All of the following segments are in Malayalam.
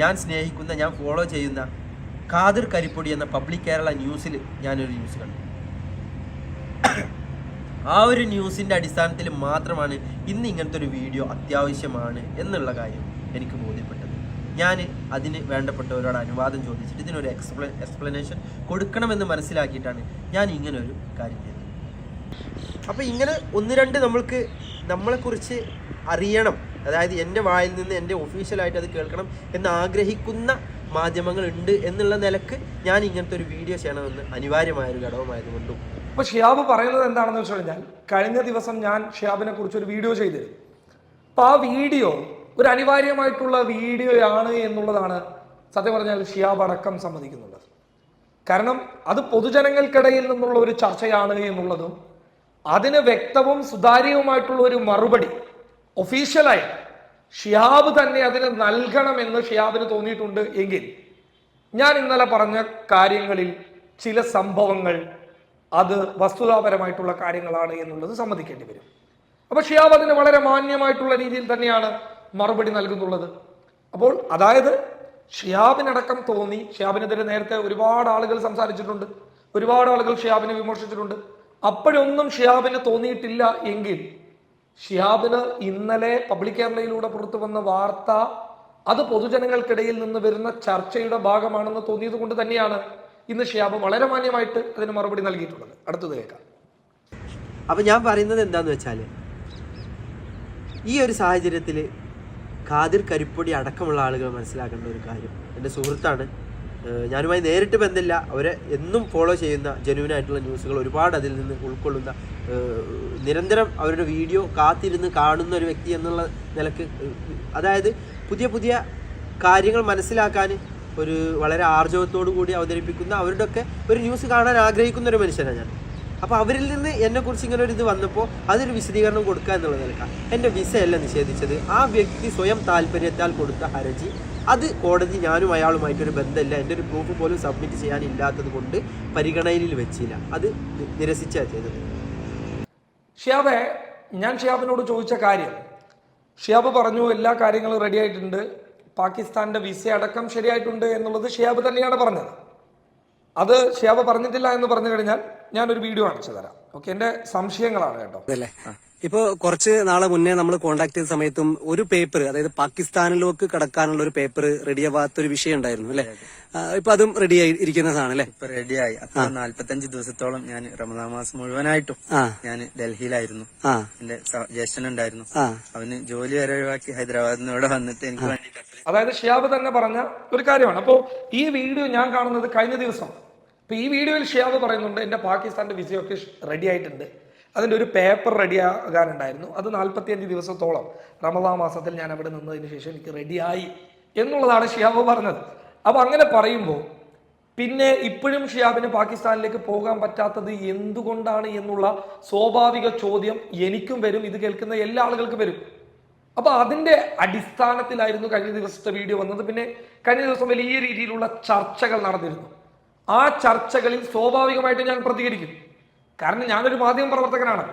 ഞാൻ സ്നേഹിക്കുന്ന ഞാൻ ഫോളോ ചെയ്യുന്ന ഖാദിർ കരിപ്പൊടി എന്ന പബ്ലിക് കേരള ന്യൂസിൽ ഞാനൊരു ന്യൂസ് കണ്ടു. ആ ഒരു ന്യൂസിന്റെ അടിസ്ഥാനത്തിൽ മാത്രമാണ് ഇന്ന് ഇങ്ങനത്തെ ഒരു വീഡിയോ അത്യാവശ്യമാണ് എന്നുള്ള കാര്യം എനിക്ക് ബോധ്യപ്പെട്ടത്. ഞാൻ അതിന് വേണ്ടപ്പെട്ടവരോട് അനുവാദം ചോദിച്ചിട്ട് ഇതിനൊരു എക്സ്പ്ല എക്സ്പ്ലനേഷൻ കൊടുക്കണമെന്ന് മനസ്സിലാക്കിയിട്ടാണ് ഞാൻ ഇങ്ങനെ ഒരു കാര്യം ചെയ്തത്. അപ്പോൾ ഇങ്ങനെ ഒന്ന് രണ്ട് നമ്മൾക്ക് നമ്മളെക്കുറിച്ച് അറിയണം. അതായത് എന്റെ വായിൽ നിന്ന് എന്റെ ഒഫീഷ്യലായിട്ട് അത് കേൾക്കണം എന്ന് ആഗ്രഹിക്കുന്ന മാധ്യമങ്ങൾ ഉണ്ട് എന്നുള്ള നിലയ്ക്ക് ഞാൻ ഇങ്ങനത്തെ ഒരു വീഡിയോ ചെയ്യണമെന്ന് അനിവാര്യമായ ഒരു ഘടകമായതുകൊണ്ടും. അപ്പൊ ഷിയാബ് പറയുന്നത് എന്താണെന്ന് വെച്ച് കഴിഞ്ഞാൽ കഴിഞ്ഞ ദിവസം ഞാൻ ഷിയാബിനെ കുറിച്ച് ഒരു വീഡിയോ ചെയ്തിരുന്നു. അപ്പൊ ആ വീഡിയോ ഒരു അനിവാര്യമായിട്ടുള്ള വീഡിയോയാണ് എന്നുള്ളതാണ് സത്യം പറഞ്ഞാൽ ഷിയാബ് അടക്കം സമ്മതിക്കുന്നുള്ളത് കാരണം അത് പൊതുജനങ്ങൾക്കിടയിൽ നിന്നുള്ള ഒരു ചർച്ചയാണ് എന്നുള്ളതും അതിന് വ്യക്തവും സുതാര്യവുമായിട്ടുള്ള ഒരു മറുപടി ഒഫീഷ്യലായി ഷിയാബ് തന്നെ അതിന് നൽകണമെന്ന് ഷിയാബിന് തോന്നിയിട്ടുണ്ട് എങ്കിൽ ഞാൻ ഇന്നലെ പറഞ്ഞ കാര്യങ്ങളിൽ ചില സംഭവങ്ങൾ അത് വസ്തുതാപരമായിട്ടുള്ള കാര്യങ്ങളാണ് എന്നുള്ളത് സമ്മതിക്കേണ്ടി വരും. അപ്പൊ ഷിയാബ് അതിന് വളരെ മാന്യമായിട്ടുള്ള രീതിയിൽ തന്നെയാണ് മറുപടി നൽകുന്നുള്ളത്. അപ്പോൾ അതായത് ഷിയാബിനടക്കം തോന്നി ഷിയാബിനെതിരെ നേരത്തെ ഒരുപാട് ആളുകൾ സംസാരിച്ചിട്ടുണ്ട് ഒരുപാട് ആളുകൾ ഷിയാബിനെ വിമർശിച്ചിട്ടുണ്ട്. അപ്പോഴൊന്നും ഷിയാബിന് തോന്നിയിട്ടില്ല എങ്കിൽ ഷിയാബിന് ഇന്നലെ പബ്ലിക് കേരളയിലൂടെ പുറത്തു വന്ന വാർത്ത അത് പൊതുജനങ്ങൾക്കിടയിൽ നിന്ന് വരുന്ന ചർച്ചയുടെ ഭാഗമാണെന്ന് തോന്നിയത് കൊണ്ട് തന്നെയാണ് ഇന്ന് ഷിയാബ് വളരെ മാന്യമായിട്ട് അതിന് മറുപടി നൽകിയിട്ടുള്ളത്. അടുത്തത് കേൾക്കാം. അപ്പം ഞാൻ പറയുന്നത് എന്താന്ന് വെച്ചാൽ ഈ ഒരു സാഹചര്യത്തിൽ ഖാദിർ കരിപ്പൊടി അടക്കമുള്ള ആളുകൾ മനസ്സിലാക്കേണ്ട ഒരു കാര്യം. എന്റെ സുഹൃത്താണ് ഞാനുമായി നേരിട്ട് ബന്ധമില്ല അവരെ എന്നും ഫോളോ ചെയ്യുന്ന ജെന്യൂൻ ആയിട്ടുള്ള ന്യൂസുകൾ ഒരുപാട് അതിൽ നിന്ന് ഉൾക്കൊള്ളുന്ന നിരന്തരം അവരുടെ വീഡിയോ കാത്തിരുന്ന് കാണുന്ന ഒരു വ്യക്തി എന്നുള്ള നിലയ്ക്ക് അതായത് പുതിയ പുതിയ കാര്യങ്ങൾ മനസ്സിലാക്കാൻ ഒരു വളരെ ആർജവത്തോടു കൂടി അവതരിപ്പിക്കുന്ന അവരുടെയൊക്കെ ഒരു ന്യൂസ് കാണാൻ ആഗ്രഹിക്കുന്ന ഒരു മനുഷ്യനാണ് ഞാൻ. അപ്പോൾ അവരിൽ നിന്ന് എന്നെക്കുറിച്ച് ഇങ്ങനെ ഒരു ഇത് വന്നപ്പോൾ അതൊരു വിശദീകരണം കൊടുക്കുക എന്നുള്ള നിലക്കാം. എന്റെ വിസയല്ല നിഷേധിച്ചത്. ആ വ്യക്തി സ്വയം താല്പര്യത്താൽ കൊടുത്ത ഹർജി. അത് കോടതി ഞാനും അയാളുമായിട്ടൊരു ബന്ധമില്ല. എന്റെ ഒരു പ്രൂഫ് പോലും സബ്മിറ്റ് ചെയ്യാനില്ലാത്തത് കൊണ്ട് പരിഗണനയിൽ വെച്ചില്ല. അത് നിരസിച്ചാണ് ചെയ്തത്. ഷിയാബെ ഞാൻ ഷിയാബിനോട് ചോദിച്ച കാര്യം. ഷിയാബ് പറഞ്ഞു എല്ലാ കാര്യങ്ങളും റെഡി ആയിട്ടുണ്ട്. പാകിസ്ഥാന്റെ വിസ അടക്കം ശരിയായിട്ടുണ്ട് എന്നുള്ളത് ഷിയാബ് തന്നെയാണ് പറഞ്ഞത്. അത് ഷിയാബ് പറഞ്ഞിട്ടില്ല എന്ന് പറഞ്ഞു കഴിഞ്ഞാൽ ഞാനൊരു വീഡിയോ കാണിച്ചു തരാം. ഓക്കെ എന്റെ സംശയങ്ങളാണ് കേട്ടോ. അല്ലേ? ഇപ്പൊ കുറച്ച് നാളെ മുന്നേ നമ്മൾ കോണ്ടാക്ട് ചെയ്ത സമയത്തും ഒരു പേപ്പർ അതായത് പാകിസ്ഥാനിലേക്ക് കടക്കാനുള്ള ഒരു പേപ്പർ റെഡിയാവാത്ത ഒരു വിഷയം ഉണ്ടായിരുന്നു അല്ലെ? ഇപ്പൊ അതും റെഡി ആയി ഇരിക്കുന്നതാണ് അല്ലെ? ഇപ്പൊ റെഡിയായി അപ്പൊ നാല്പത്തഞ്ച് ദിവസത്തോളം ഞാൻ റമദാ മാസം മുഴുവനായിട്ടും ഞാൻ ഡൽഹിയിലായിരുന്നു. ആ. എന്റെ ജ്യേഷ്ഠനുണ്ടായിരുന്നു അവന് ജോലി വരെ ഒഴിവാക്കി ഹൈദരാബാദിൽ നിന്ന് ഇവിടെ വന്നിട്ട് എനിക്ക് അതായത് ഷിയാബ് തന്നെ പറഞ്ഞ ഒരു കാര്യമാണ്. അപ്പോ ഈ വീഡിയോ ഞാൻ കാണുന്നത് കഴിഞ്ഞ ദിവസം. അപ്പൊ ഈ വീഡിയോയിൽ ഷിയാബ് പറയുന്നുണ്ട് എന്റെ പാകിസ്ഥാന്റെ വിസയൊക്കെ റെഡി ആയിട്ടുണ്ട്. അതിന്റെ ഒരു പേപ്പർ റെഡി ആകാനുണ്ടായിരുന്നു. അത് നാൽപ്പത്തിയഞ്ച് ദിവസത്തോളം റമദാ മാസത്തിൽ ഞാൻ അവിടെ നിന്നതിന് ശേഷം എനിക്ക് റെഡിയായി എന്നുള്ളതാണ് ഷിയാബ് പറഞ്ഞത്. അപ്പോൾ അങ്ങനെ പറയുമ്പോൾ പിന്നെ ഇപ്പോഴും ഷിയാബിന് പാകിസ്ഥാനിലേക്ക് പോകാൻ പറ്റാത്തത് എന്തുകൊണ്ടാണ് എന്നുള്ള സ്വാഭാവിക ചോദ്യം എനിക്കും വരും ഇത് കേൾക്കുന്ന എല്ലാ ആളുകൾക്കും വരും. അപ്പൊ അതിന്റെ അടിസ്ഥാനത്തിലായിരുന്നു കഴിഞ്ഞ ദിവസത്തെ വീഡിയോ വന്നത്. പിന്നെ കഴിഞ്ഞ ദിവസം വലിയ രീതിയിലുള്ള ചർച്ചകൾ നടന്നിരുന്നു. ആ ചർച്ചകളിൽ സ്വാഭാവികമായിട്ട് ഞാൻ പ്രതികരിക്കും. കാരണം ഞാനൊരു മാധ്യമ പ്രവർത്തകനാണ്.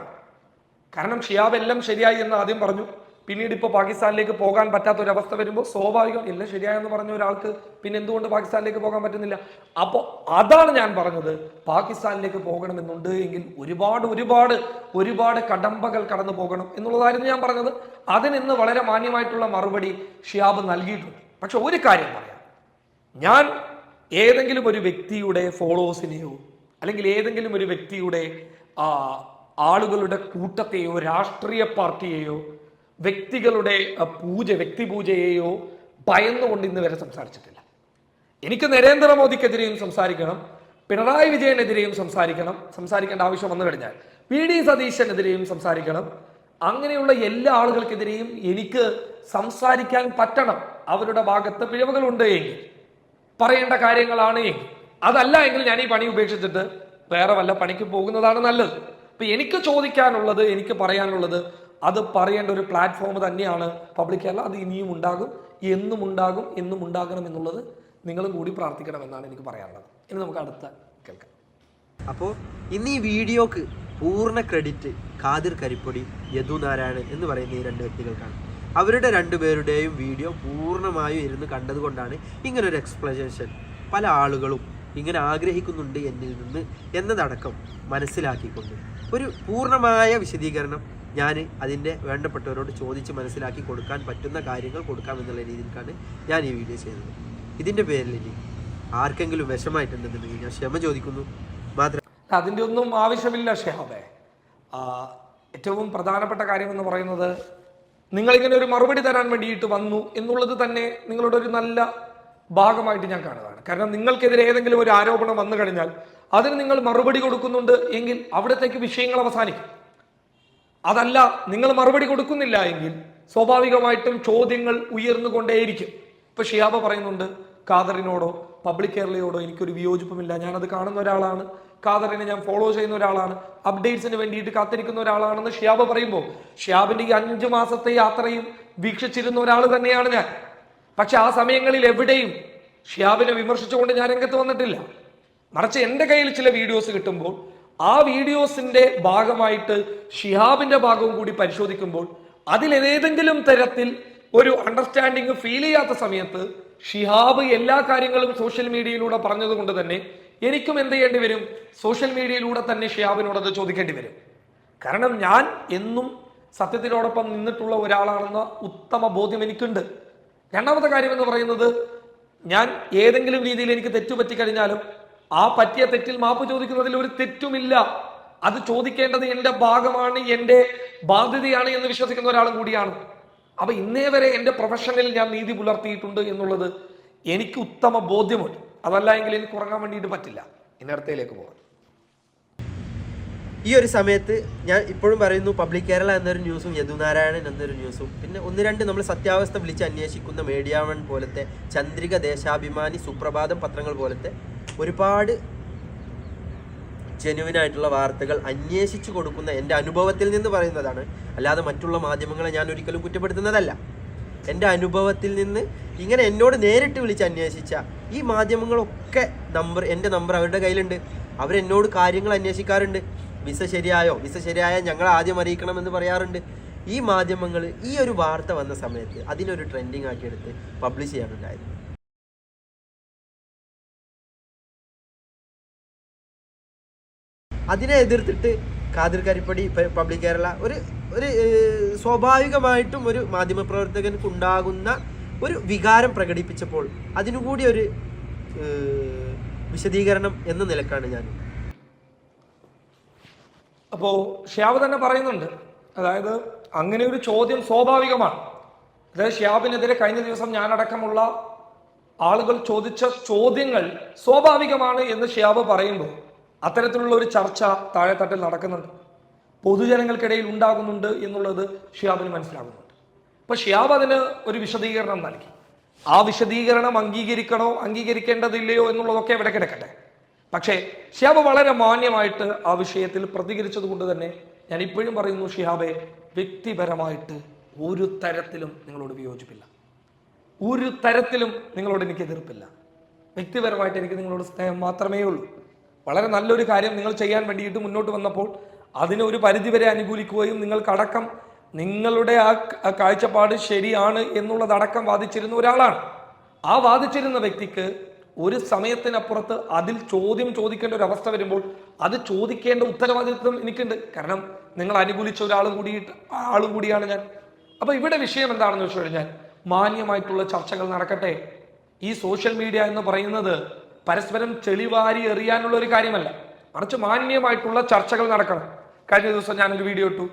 കാരണം ഷിയാബ് എല്ലാം ശരിയായി എന്ന് ആദ്യം പറഞ്ഞു. പിന്നീട് ഇപ്പോൾ പാകിസ്ഥാനിലേക്ക് പോകാൻ പറ്റാത്ത ഒരു അവസ്ഥ വരുമ്പോൾ സ്വാഭാവികം എല്ലാം ശരിയായെന്ന് പറഞ്ഞ ഒരാൾക്ക് പിന്നെ എന്തുകൊണ്ട് പാകിസ്ഥാനിലേക്ക് പോകാൻ പറ്റുന്നില്ല? അപ്പോൾ അതാണ് ഞാൻ പറഞ്ഞത്. പാകിസ്ഥാനിലേക്ക് പോകണമെന്നുണ്ട് എങ്കിൽ ഒരുപാട് ഒരുപാട് ഒരുപാട് കടമ്പകൾ കടന്നു പോകണം എന്നുള്ളതായിരുന്നു ഞാൻ പറഞ്ഞത്. അതിനിന്ന് വളരെ മാന്യമായിട്ടുള്ള മറുപടി ഷിയാബ് നൽകിയിട്ടുണ്ട്. പക്ഷെ ഒരു കാര്യം പറയാം. ഞാൻ ഏതെങ്കിലും ഒരു വ്യക്തിയുടെ ഫോളോവേഴ്സിനെയോ അല്ലെങ്കിൽ ഏതെങ്കിലും ഒരു വ്യക്തിയുടെ ആളുകളുടെ കൂട്ടത്തെയോ രാഷ്ട്രീയ പാർട്ടിയെയോ വ്യക്തികളുടെ പൂജ പൂജ വ്യക്തിപൂജയെയോ ഭയന്നുകൊണ്ട് ഇന്ന് വരെ സംസാരിച്ചിട്ടില്ല. എനിക്ക് നരേന്ദ്രമോദിക്കെതിരെയും സംസാരിക്കണം പിണറായി വിജയനെതിരെയും സംസാരിക്കണം സംസാരിക്കേണ്ട ആവശ്യം വന്നു കഴിഞ്ഞാൽ പി ഡി സതീശനെതിരെയും സംസാരിക്കണം. അങ്ങനെയുള്ള എല്ലാ ആളുകൾക്കെതിരെയും എനിക്ക് സംസാരിക്കാൻ പറ്റണം. അവരുടെ ഭാഗത്ത് പിഴവുകളുണ്ട് എങ്കിൽ. പറയേണ്ട കാര്യങ്ങളാണ്. അതല്ല എങ്കിൽ ഞാൻ ഈ പണി ഉപേക്ഷിച്ചിട്ട് വേറെ വല്ല പണിക്ക് പോകുന്നതാണ് നല്ലത്. ഇപ്പൊ എനിക്ക് ചോദിക്കാനുള്ളത് എനിക്ക് പറയാനുള്ളത് അത് പറയേണ്ട ഒരു പ്ലാറ്റ്ഫോം തന്നെയാണ് പബ്ലിക് കേരള. അത് ഇനിയും ഉണ്ടാകും എന്നും ഉണ്ടാകും എന്നും ഉണ്ടാകണം എന്നുള്ളത് നിങ്ങളും കൂടി പ്രാർത്ഥിക്കണം എന്നാണ് എനിക്ക് പറയാനുള്ളത്. ഇനി നമുക്ക് അടുത്ത കേൾക്കാം. അപ്പോൾ ഇന്ന് ഈ വീഡിയോക്ക് പൂർണ ക്രെഡിറ്റ് ഖാദിർ കരിപ്പൊടി യദു നാരായണൻ എന്ന് പറയുന്ന ഈ രണ്ട് വ്യക്തികൾക്കാണ്. അവരുടെ രണ്ടുപേരുടെയും വീഡിയോ പൂർണമായും ഇരുന്ന് കണ്ടതുകൊണ്ടാണ് ഇങ്ങനൊരു എക്സ്പ്ലനേഷൻ പല ആളുകളും ഇങ്ങനെ ആഗ്രഹിക്കുന്നുണ്ട് എന്നിൽ നിന്ന് എന്നതടക്കം മനസ്സിലാക്കിക്കൊണ്ട്. ഒരു പൂർണമായ വിശദീകരണം ഞാൻ അതിന്റെ വേണ്ടപ്പെട്ടവരോട് ചോദിച്ച് മനസ്സിലാക്കി കൊടുക്കാൻ പറ്റുന്ന കാര്യങ്ങൾ കൊടുക്കാമെന്നുള്ള രീതിയിലാണ് ഞാൻ ഈ വീഡിയോ ചെയ്തത്. ഇതിന്റെ പേരിൽ ഇനി ആർക്കെങ്കിലും വിഷമായിട്ടുണ്ടെന്നുണ്ടെങ്കിൽ ഞാൻ ക്ഷമ ചോദിക്കുന്നു. മാത്രം അതിന്റെ ഒന്നും ആവശ്യമില്ല ഷെഹാബെ. ഏറ്റവും പ്രധാനപ്പെട്ട കാര്യമെന്ന് പറയുന്നത് നിങ്ങളിങ്ങനെ ഒരു മറുപടി തരാൻ വേണ്ടിയിട്ട് വന്നു എന്നുള്ളത് തന്നെ നിങ്ങളുടെ ഒരു നല്ല ഭാഗമായിട്ട് ഞാൻ കാണുന്നതാണ്. കാരണം നിങ്ങൾക്കെതിരെ ഏതെങ്കിലും ഒരു ആരോപണം വന്നു കഴിഞ്ഞാൽ അതിന് നിങ്ങൾ മറുപടി കൊടുക്കുന്നുണ്ട് എങ്കിൽ അവിടത്തേക്ക് വിഷയങ്ങൾ അവസാനിക്കും. അതല്ല നിങ്ങൾ മറുപടി കൊടുക്കുന്നില്ല എങ്കിൽ സ്വാഭാവികമായിട്ടും ചോദ്യങ്ങൾ ഉയർന്നുകൊണ്ടേയിരിക്കും. ഇപ്പൊ ഷിയാബ പറയുന്നുണ്ട് ഖാദറിനോടോ പബ്ലിക് കേരളയോടോ എനിക്കൊരു വിയോജിപ്പുമില്ല. ഞാനത് കാണുന്ന ഒരാളാണ്. ഖാദറിനെ ഞാൻ ഫോളോ ചെയ്യുന്ന ഒരാളാണ്. അപ്ഡേറ്റ്സിന് വേണ്ടിയിട്ട് കാത്തിരിക്കുന്ന ഒരാളാണെന്ന് ഷിയാബ് പറയുമ്പോൾ ഷിയാബിന്റെ ഈ അഞ്ചു മാസത്തെ യാത്രയും വീക്ഷിച്ചിരുന്ന ഒരാൾ തന്നെയാണ് ഞാൻ. പക്ഷെ ആ സമയങ്ങളിൽ എവിടെയും ഷിയാബിനെ വിമർശിച്ചുകൊണ്ട് ഞാൻ രംഗത്ത് വന്നിട്ടില്ല. മറിച്ച് എന്റെ കയ്യിൽ ചില വീഡിയോസ് കിട്ടുമ്പോൾ ആ വീഡിയോസിന്റെ ഭാഗമായിട്ട് ഷിഹാബിന്റെ ഭാഗവും കൂടി പരിശോധിക്കുമ്പോൾ അതിലേതെങ്കിലും തരത്തിൽ ഒരു അണ്ടർസ്റ്റാൻഡിങ് ഫീൽ ചെയ്യാത്ത സമയത്ത് ഷിഹാബ് എല്ലാ കാര്യങ്ങളും സോഷ്യൽ മീഡിയയിലൂടെ പറഞ്ഞതുകൊണ്ട് തന്നെ എനിക്കും എന്ത് ചെയ്യേണ്ടി വരും? സോഷ്യൽ മീഡിയയിലൂടെ തന്നെ ഷിഹാബിനോട് അത് ചോദിക്കേണ്ടി വരും. കാരണം ഞാൻ എന്നും സത്യത്തിനോടൊപ്പം നിന്നിട്ടുള്ള ഒരാളാണെന്ന ഉത്തമ ബോധ്യം എനിക്കുണ്ട്. രണ്ടാമത്തെ കാര്യം എന്ന് പറയുന്നത് ഞാൻ ഏതെങ്കിലും രീതിയിൽ എനിക്ക് തെറ്റു പറ്റിക്കഴിഞ്ഞാലും ആ പറ്റിയ തെറ്റിൽ മാപ്പ് ചോദിക്കുന്നതിൽ ഒരു തെറ്റുമില്ല. അത് ചോദിക്കേണ്ടത് എന്റെ ഭാഗമാണ് എന്റെ ബാധ്യതയാണ് എന്ന് വിശ്വസിക്കുന്ന ഒരാളും കൂടിയാണ്. അപ്പൊ ഇന്നേ വരെ എന്റെ പ്രൊഫഷനിൽ ഞാൻ നീതി പുലർത്തിയിട്ടുണ്ട് എന്നുള്ളത് എനിക്ക് ഉത്തമ ബോധ്യമുണ്ട്. അതല്ല എങ്കിൽ എനിക്ക് ഉറങ്ങാൻ വേണ്ടിയിട്ട് പറ്റില്ല. ഇന്നടത്തേലേക്ക് പോകാം. ഈ ഒരു സമയത്ത് ഞാൻ ഇപ്പോഴും പറയുന്നു പബ്ലിക് കേരള എന്നൊരു ന്യൂസും യദുനാരായണൻ എന്നൊരു ന്യൂസും. പിന്നെ ഒന്ന് രണ്ട് നമ്മൾ സത്യാവസ്ഥ വിളിച്ച് അന്വേഷിക്കുന്ന മീഡിയാവൺ പോലത്തെ ചന്ദ്രിക ദേശാഭിമാനി സുപ്രഭാതം പത്രങ്ങൾ പോലത്തെ ഒരുപാട് ജെനുവിൻ ആയിട്ടുള്ള വാർത്തകൾ അന്വേഷിച്ചു കൊടുക്കുന്ന എന്റെ അനുഭവത്തിൽ നിന്ന് പറയുന്നതാണ്. അല്ലാതെ മറ്റുള്ള മാധ്യമങ്ങളെ ഞാൻ ഒരിക്കലും കുറ്റപ്പെടുത്തുന്നതല്ല. എന്റെ അനുഭവത്തിൽ നിന്ന് ഇങ്ങനെ എന്നോട് നേരിട്ട് വിളിച്ച് അന്വേഷിച്ച ഈ മാധ്യമങ്ങളൊക്കെ നമ്പർ എന്റെ നമ്പർ അവരുടെ കയ്യിലുണ്ട്. അവരെന്നോട് കാര്യങ്ങൾ അന്വേഷിക്കാറുണ്ട്. വിസ ശരിയായോ? വിസ ശരിയായ ഞങ്ങൾ ആദ്യം അറിയിക്കണമെന്ന് പറയാറുണ്ട്. ഈ മാധ്യമങ്ങൾ ഈ ഒരു വാർത്ത വന്ന സമയത്ത് അതിനൊരു ട്രെൻഡിങ് ആക്കി എടുത്ത് പബ്ലിഷ് ചെയ്യാനുണ്ടായിരുന്നു. അതിനെ എതിർത്തിട്ട് ഖാദിർ കരിപ്പടി പബ്ലിക് കേരള ഒരു ഒരു സ്വാഭാവികമായിട്ടും ഒരു മാധ്യമപ്രവർത്തകർക്ക് ഉണ്ടാകുന്ന ഒരു വികാരം പ്രകടിപ്പിച്ചപ്പോൾ അതിനുകൂടി ഒരു വിശദീകരണം എന്ന നിലക്കാണ് ഞാൻ. അപ്പോ ഷ്യാബ് തന്നെ പറയുന്നുണ്ട്. അതായത് അങ്ങനെ ഒരു ചോദ്യം സ്വാഭാവികമാണ്. അതായത് ഷ്യാബിനെതിരെ കഴിഞ്ഞ ദിവസം ഞാനടക്കമുള്ള ആളുകൾ ചോദിച്ച ചോദ്യങ്ങൾ സ്വാഭാവികമാണ് എന്ന് ഷ്യാബ് പറയുമ്പോൾ അത്തരത്തിലുള്ള ഒരു ചർച്ച താഴെത്തട്ടിൽ നടക്കുന്നുണ്ട്. പൊതുജനങ്ങൾക്കിടയിൽ ഉണ്ടാകുന്നുണ്ട് എന്നുള്ളത് ഷിയാബിന് മനസ്സിലാകുന്നുണ്ട്. അപ്പൊ ഷിയാബ് അതിന് ഒരു വിശദീകരണം നൽകി. ആ വിശദീകരണം അംഗീകരിക്കണോ അംഗീകരിക്കേണ്ടതില്ലയോ എന്നുള്ളതൊക്കെ ഇവിടെ കിടക്കട്ടെ. പക്ഷേ ഷിയാബ് വളരെ മാന്യമായിട്ട് ആ വിഷയത്തിൽ പ്രതികരിച്ചത് കൊണ്ട് തന്നെ ഞാൻ ഇപ്പോഴും പറയുന്നു ഷിഹാബെ വ്യക്തിപരമായിട്ട് ഒരു തരത്തിലും നിങ്ങളോട് വിയോജിപ്പില്ല. ഒരു തരത്തിലും നിങ്ങളോട് എനിക്ക് എതിർപ്പില്ല. വ്യക്തിപരമായിട്ട് എനിക്ക് നിങ്ങളോട് സ്നേഹം മാത്രമേ ഉള്ളൂ വളരെ നല്ലൊരു കാര്യം നിങ്ങൾ ചെയ്യാൻ വേണ്ടിയിട്ട് മുന്നോട്ട് വന്നപ്പോൾ അതിനെ ഒരു പരിധിവരെ അനുകൂലിക്കുകയും നിങ്ങൾക്കടക്കം നിങ്ങളുടെ ആ കാഴ്ചപ്പാട് ശരിയാണ് എന്നുള്ളതടക്കം വാദിച്ചിരുന്ന ഒരാളാണ്. ആ വാദിച്ചിരുന്ന വ്യക്തിക്ക് ഒരു സമയത്തിനപ്പുറത്ത് അതിൽ ചോദ്യം ചോദിക്കേണ്ട ഒരു അവസ്ഥ വരുമ്പോൾ അത് ചോദിക്കേണ്ട ഉത്തരവാദിത്വം എനിക്കുണ്ട്. കാരണം നിങ്ങൾ അനുകൂലിച്ച ഒരാളും കൂടിയിട്ട് ആളും കൂടിയാണ് ഞാൻ. അപ്പൊ ഇവിടെ വിഷയം എന്താണെന്ന് വെച്ച് കഴിഞ്ഞാൽ മാന്യമായിട്ടുള്ള ചർച്ചകൾ നടക്കട്ടെ. ഈ സോഷ്യൽ മീഡിയ എന്ന് പറയുന്നത് പരസ്പരം ചെളിവാരി എറിയാനുള്ള ഒരു കാര്യമല്ല. മറിച്ച് മാന്യമായിട്ടുള്ള ചർച്ചകൾ നടക്കണം. കഴിഞ്ഞ ദിവസം ഞാനൊരു വീഡിയോ ഇട്ടു.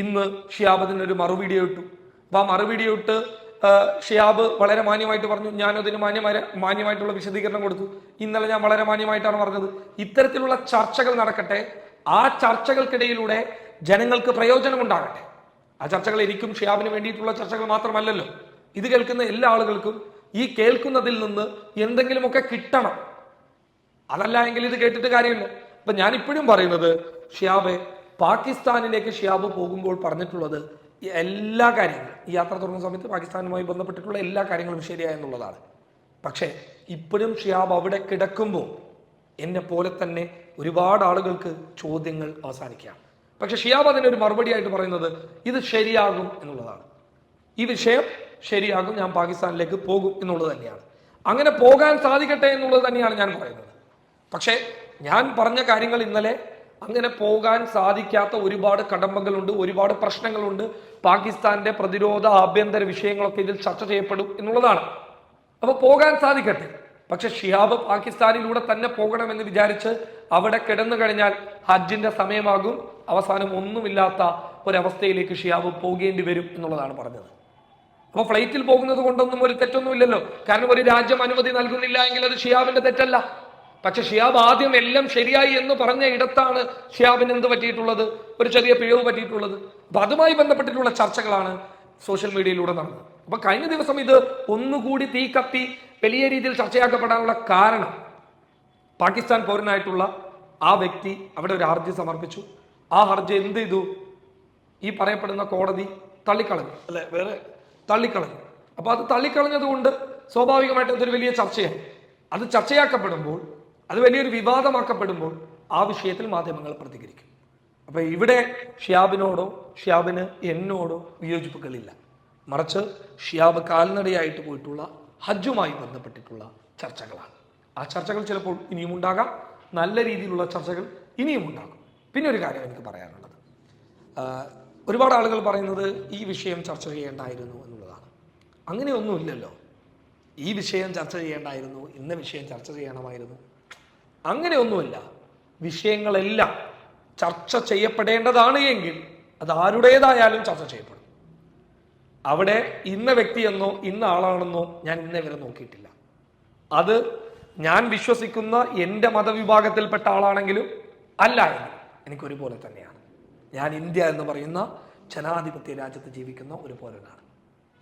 ഇന്ന് ഷിയാബിന് ഒരു മറു വീഡിയോ ഇട്ടു. അപ്പോൾ ആ മറു വീഡിയോ ഇട്ട് ഷിയാബ് വളരെ മാന്യമായിട്ട് പറഞ്ഞു. ഞാനതിന് മാന്യമായ മാന്യമായിട്ടുള്ള വിശദീകരണം കൊടുത്തു. ഇന്നലെ ഞാൻ വളരെ മാന്യമായിട്ടാണ് പറഞ്ഞത്. ഇത്തരത്തിലുള്ള ചർച്ചകൾ നടക്കട്ടെ. ആ ചർച്ചകൾക്കിടയിലൂടെ ജനങ്ങൾക്ക് പ്രയോജനമുണ്ടാകട്ടെ. ആ ചർച്ചകൾ എനിക്കും ഷിയാബിന് വേണ്ടിയിട്ടുള്ള ചർച്ചകൾ മാത്രമല്ലല്ലോ. ഇത് കേൾക്കുന്ന എല്ലാ ആളുകൾക്കും ഈ കേൾക്കുന്നതിൽ നിന്ന് എന്തെങ്കിലുമൊക്കെ കിട്ടണം. അതല്ല എങ്കിൽ ഇത് കേട്ടിട്ട് കാര്യമില്ല. അപ്പൊ ഞാൻ ഇപ്പോഴും പറയുന്നത് ഷിയാബെ പാകിസ്ഥാനിലേക്ക് ഷിയാബ് പോകുമ്പോൾ പറഞ്ഞിട്ടുള്ളത് എല്ലാ കാര്യങ്ങളും ഈ യാത്ര തുടങ്ങുന്ന സമയത്ത് പാകിസ്ഥാനുമായി ബന്ധപ്പെട്ടിട്ടുള്ള എല്ലാ കാര്യങ്ങളും ശരിയായെന്നുള്ളതാണ് പക്ഷേ ഇപ്പോഴും ഷിയാബ് അവിടെ കിടക്കുമ്പോൾ എന്നെ പോലെ തന്നെ ഒരുപാട് ആളുകൾക്ക് ചോദ്യങ്ങൾ അവസാനിക്കുകയാണ് പക്ഷെ ഷിയാബ് അതിന്റെ ഒരു മറുപടി ആയിട്ട് പറയുന്നത് ഇത് ശരിയാകും എന്നുള്ളതാണ്. ഈ വിഷയം ശരിയാകും ഞാൻ പാകിസ്ഥാനിലേക്ക് പോകും എന്നുള്ളത് തന്നെയാണ്. അങ്ങനെ പോകാൻ സാധിക്കട്ടെ എന്നുള്ളത് തന്നെയാണ് ഞാൻ പറയുന്നത്. പക്ഷേ ഞാൻ പറഞ്ഞ കാര്യങ്ങൾ ഇന്നലെ അങ്ങനെ പോകാൻ സാധിക്കാത്ത ഒരുപാട് കടമ്പകളുണ്ട് ഒരുപാട് പ്രശ്നങ്ങളുണ്ട്. പാകിസ്ഥാന്റെ പ്രതിരോധ ആഭ്യന്തര വിഷയങ്ങളൊക്കെ ഇതിൽ ചർച്ച ചെയ്യപ്പെടും എന്നുള്ളതാണ്. അപ്പൊ പോകാൻ സാധിക്കട്ടെ. പക്ഷെ ഷിഹാബ് പാകിസ്ഥാനിലൂടെ തന്നെ പോകണമെന്ന് വിചാരിച്ച് അവിടെ കിടന്നു കഴിഞ്ഞാൽ ഹജ്ജിന്റെ സമയമാകും. അവസാനം ഒന്നുമില്ലാത്ത ഒരവസ്ഥയിലേക്ക് ഷിയാബ് പോകേണ്ടി വരും എന്നുള്ളതാണ് പറഞ്ഞത്. അപ്പൊ ഫ്ലൈറ്റിൽ പോകുന്നത് കൊണ്ടൊന്നും ഒരു തെറ്റൊന്നുമില്ലല്ലോ. കാരണം ഒരു രാജ്യം അനുമതി നൽകുന്നില്ല എങ്കിൽ അത് ഷിയാബിന്റെ തെറ്റല്ല. പക്ഷെ ഷിയാബ് ആദ്യം എല്ലാം ശരിയായി എന്ന് പറഞ്ഞ ഇടത്താണ് ഷിയാബിന് എന്ത് പറ്റിയിട്ടുള്ളത്? ഒരു ചെറിയ പിഴവ് പറ്റിയിട്ടുള്ളത്. അപ്പൊ അതുമായി ബന്ധപ്പെട്ടിട്ടുള്ള ചർച്ചകളാണ് സോഷ്യൽ മീഡിയയിലൂടെ നടന്നത്. അപ്പൊ കഴിഞ്ഞ ദിവസം ഇത് ഒന്നുകൂടി തീ കത്തി വലിയ രീതിയിൽ ചർച്ചയാക്കപ്പെടാനുള്ള കാരണം പാകിസ്ഥാൻ പൗരനായിട്ടുള്ള ആ വ്യക്തി അവിടെ ഒരു ഹർജി സമർപ്പിച്ചു. ആ ഹർജി എന്ത് ചെയ്തു? ഈ പറയപ്പെടുന്ന കോടതി തള്ളിക്കളഞ്ഞു. അല്ലെ? വേറെ തള്ളിക്കളഞ്ഞു. അപ്പൊ അത് തള്ളിക്കളഞ്ഞത് കൊണ്ട് സ്വാഭാവികമായിട്ടും അതൊരു വലിയ ചർച്ചയാണ്. അത് ചർച്ചയാക്കപ്പെടുമ്പോൾ അത് വലിയൊരു വിവാദമാക്കപ്പെടുമ്പോൾ ആ വിഷയത്തിൽ മാധ്യമങ്ങൾ പ്രതികരിക്കും. അപ്പൊ ഇവിടെ ഷിയാബിനോടോ ഷിയാബിന് എന്നോടോ വിയോജിപ്പുകളില്ല. മറിച്ച് ഷിയാബ് കാൽനടയായിട്ട് പോയിട്ടുള്ള ഹജ്ജുമായി ബന്ധപ്പെട്ടിട്ടുള്ള ചർച്ചകളാണ്. ആ ചർച്ചകൾ ചിലപ്പോൾ ഇനിയും ഉണ്ടാകാം. നല്ല രീതിയിലുള്ള ചർച്ചകൾ ഇനിയും ഉണ്ടാകും. പിന്നെ ഒരു കാര്യം എനിക്ക് പറയാനുള്ളത്. ഒരുപാട് ആളുകൾ പറയുന്നത് ഈ വിഷയം ചർച്ച ചെയ്യേണ്ടായിരുന്നു എന്നുള്ളതാണ്. അങ്ങനെയൊന്നുമില്ലല്ലോ. ഈ വിഷയം ചർച്ച ചെയ്യേണ്ടായിരുന്നു ഇന്ന വിഷയം ചർച്ച ചെയ്യണമായിരുന്നു. അങ്ങനെയൊന്നുമില്ല. വിഷയങ്ങളെല്ലാം ചർച്ച ചെയ്യപ്പെടേണ്ടതാണ് എങ്കിൽ അത് ആരുടേതായാലും ചർച്ച ചെയ്യപ്പെടും. അവിടെ ഇന്ന വ്യക്തിയെന്നോ ഇന്ന ആളാണെന്നോ ഞാൻ ഇന്നേ വരെ നോക്കിയിട്ടില്ല. അത് ഞാൻ വിശ്വസിക്കുന്ന എന്റെ മതവിഭാഗത്തിൽപ്പെട്ട ആളാണെങ്കിലും അല്ല എങ്കിലും എനിക്ക് ഒരുപോലെ തന്നെയാണ്. ഞാൻ ഇന്ത്യ എന്ന് പറയുന്ന ജനാധിപത്യ രാജ്യത്ത് ജീവിക്കുന്ന ഒരു പൗരനാണ്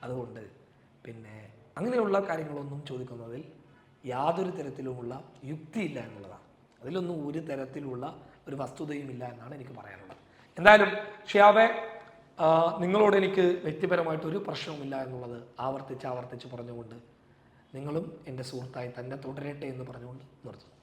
അതുകൊണ്ട് പിന്നെ അങ്ങനെയുള്ള കാര്യങ്ങളൊന്നും ചോദിക്കുന്നതിൽ യാതൊരു തരത്തിലുമുള്ള യുക്തിയില്ല എന്നുള്ളതാണ്. അതിലൊന്നും ഒരു തരത്തിലുള്ള ഒരു വസ്തുതയും ഇല്ല എന്നാണ് എനിക്ക് പറയാനുള്ളത്. എന്തായാലും ഷിയാബെ നിങ്ങളോട് എനിക്ക് വ്യക്തിപരമായിട്ട് ഒരു പ്രശ്നവുമില്ല എന്നുള്ളത് ആവർത്തിച്ച് ആവർത്തിച്ച് പറഞ്ഞുകൊണ്ട് നിങ്ങളും എന്റെ സുഹൃത്തായി തന്നെ തുടരട്ടെ എന്ന് പറഞ്ഞുകൊണ്ട് നിർത്തുന്നു.